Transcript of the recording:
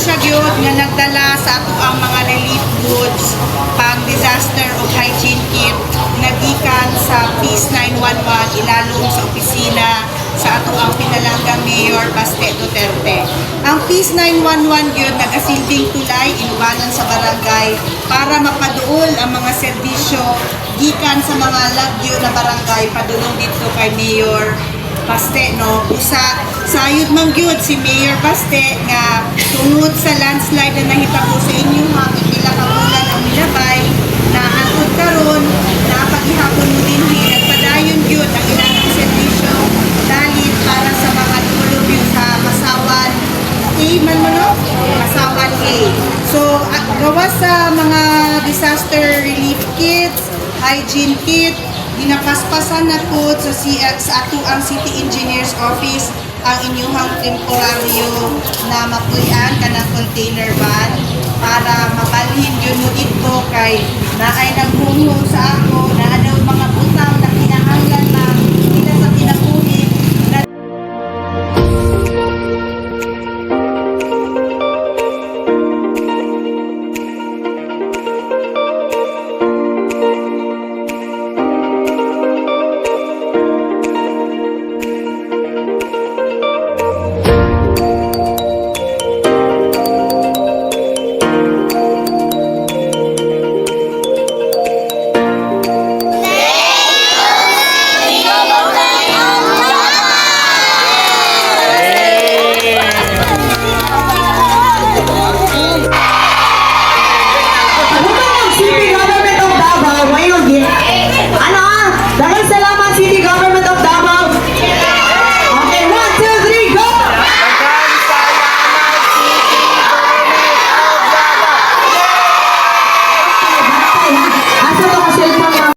siya gyud nga nagdala sa ato ang mga relief goods pag disaster o hygiene kit nagikan sa Peace 911 ilalom sa opisina sa ato ang pinalanggang Mayor Baste Duterte. Ang Peace 911 yun nagasilbing tulay inubanan sa barangay para mapaduol ang mga serbisyo gikan sa mga lagyo na barangay padulong dito kay Mayor Baste no usa sayod man gyud si Mayor Baste nga tungod sa landslide na nahitabo sa inyo ha pila ka bulan ang milabay na angkod karon napagihapon mo din nagpadayon gyud ang ilang serbisyo dalit para sa mga tumulong sa Masawan A man mo no? Masawan A. So, at gawa sa mga disaster relief kits, hygiene kit, ginapaspasan na po sa, si, sa ato ang City Engineer's Office ang inyong temporaryo na mapulian ka ng container van para mabalhin yun mo dito kay naay naghungho sa ako na